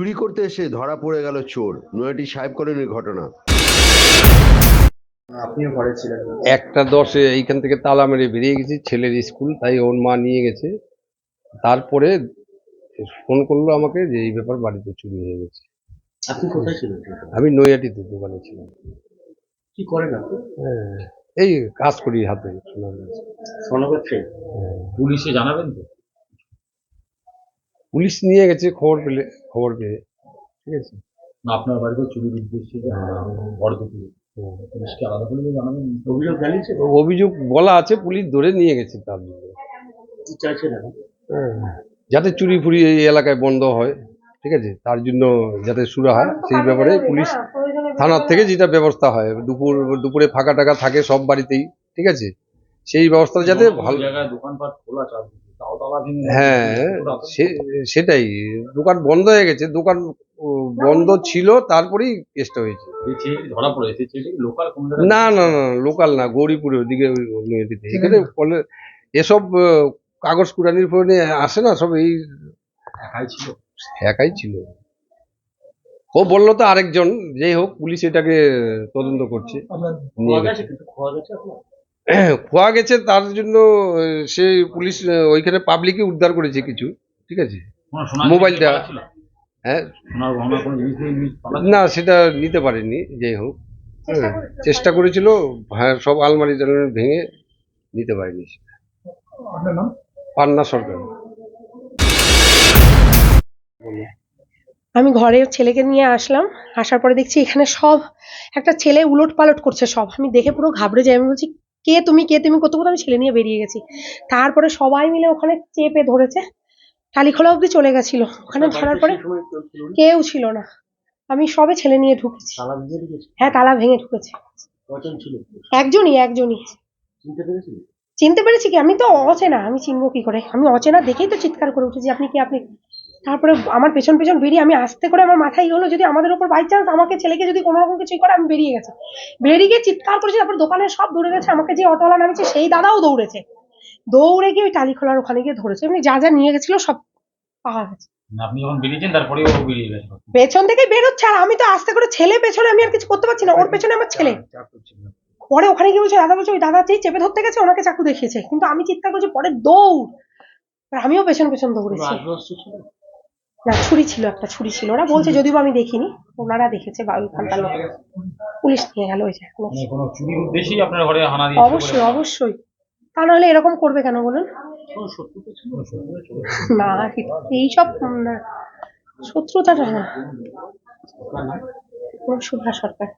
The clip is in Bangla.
করতে এসে ধরা পড়ে গেল চোর। নয়াটি সাহেব কলোনির ঘটনা। আপনিও ঘরে ছিলেন। একটা দশে এইখান থেকে তালা মেরে বেরিয়ে গেছি ছেলের স্কুল তাই ওর মা নিয়ে গেছে। তারপরে ফোন করল আমাকে যে এই ব্যাপার বাড়িতে চুরি হয়ে গেছে। আপনি কোথায় ছিলেন? আমি নৈয়াটিতে দোকানে ছিলাম। কি করেন আপনি? হ্যাঁ, এই কাজ করি হাতে। সোনার কাজ। স্বর্ণ পুলিশে জানাবেন তো? পুলিশ নিয়ে গেছে খবর পেলে খবর পেয়ে। ঠিক আছে? আপনার বাড়িতে চুরির উদ্দেশ্যে যে বড় দুপুরে পুলিশকে আলাদা করে জানাবেন? অভিযোগ জানিয়েছে? অভিযোগ বলা আছে পুলিশ ধরে নিয়ে গেছে তার জন্য। হ্যাঁ, যাতে চুরি ফুরি এই এলাকায় বন্ধ হয় ঠিক আছে? তার জন্য যাতে শুরু হয় সেই ব্যাপারে পুলিশ থানার থেকে যেটা ব্যবস্থা হয় দুপুর দুপুরে ফাঁকা টাকা থাকে সব বাড়িতেই ঠিক আছে? সেই ব্যবস্থা যাতে ভালো জায়গায় দোকানপাট খোলা ভেঙে হ্যাঁ সেটাই। দোকান বন্ধ হয়ে গেছে দোকান বন্ধ ছিল তারপরেই কেসটা হয়েছে। না না না লোকাল না গৌরীপুরে ওদিকে এখানে এসব কাগজ কুড়ানির ফোনে আসে না সব এই একাই ছিল? ও বলল তো আরেকজন যেই হোক পুলিশ এটাকে তদন্ত করছে। নিয়ে গেছে। খোয়া গেছে খোয়া গেছে তার জন্য সে পুলিশ ওইখানে পাবলিকই উদ্ধার করেছে কিছু ঠিক আছে? মোবাইলটা। হ্যাঁ? না সেটা নিতে পারেনি যাই হোক। হ্যাঁ, চেষ্টা করেছিল হ্যাঁ, সব আলমারি টালমারি ভেঙে নিতে পারেনি পান্না সরকার। আমি ঘরে ছেলেকে নিয়ে আসলাম আসার পরে দেখছি এখানে সব একটা ছেলে উলট পালট করছে সব। আমি দেখে পুরো ঘাবড়ে যাই আমি বলছি কে তুমি কে তুমি কত আমি ছেলে নিয়ে বেরিয়ে গেছি। তারপরে সবাই মিলে ওখানে চেপে ধরেছে। টালিখোলা অবধি চলে গেছিল। ওখানে ধরার পরে কেউ ছিল না? আমি সবে ছেলে নিয়ে ঢুকেছি। হ্যাঁ তালা ভেঙে ঢুকেছে। একজনই একজনই। চিনতে পেরেছি কি? আমি তো অচেনা। আমি চিনবো কি করে? আমি অচেনা দেখেই তো চিৎকার করে উঠেছি। আপনি কি? আপনি তারপরে আমার পেছন পেছন বেরিয়ে আমি আস্তে করে আমার মাথায় হলো যদি আমাদের উপর বাই চান্স আমাকে ছেলেকে যদি কোনো রকম কিছুই করে আমি বেরিয়ে গেছি। বেরিয়ে গিয়ে চিৎকার করেছি তারপর দোকানের সব দৌড়ে গেছে আমাকে যে অটোওয়ালা নামিয়েছে সেই দাদাও দৌড়েছে। দৌড়ে গিয়ে ওই টালি টালিখোলার ওখানে গিয়ে ধরেছে এমনি যা যা নিয়ে গেছিল সব পাওয়া গেছে। আপনি যখন বেরিয়েছেন তারপরে ও বেরিয়ে গেছে। পেছন থেকে বেরোচ্ছে আর আমি তো আস্তে করে ছেলে পেছনে আমি আর কিছু করতে পারছি না ওর পেছনে আমার ছেলে। পরে ওখানে গিয়ে বলছে দাদা বলছে ওই দাদা যেই চেপে ধরতে গেছে ওনাকে চাকু দেখিয়েছে। কিন্তু আমি চিৎকার করছি পরে দৌড়। আর আমিও পেছন পেছন দৌড়েছি। না ছুরি ছিল একটা ছুরি ছিল। ওরা বলছে যদিও আমি দেখিনি ওনারা দেখেছে বা ওইখানকার লোক। পুলিশ নিয়ে গেল ওই যে। মানে অবশ্যই অবশ্যই। তা নাহলে এরকম করবে কেন বলুন? না এইসব শত্রুতাটা না সরকার।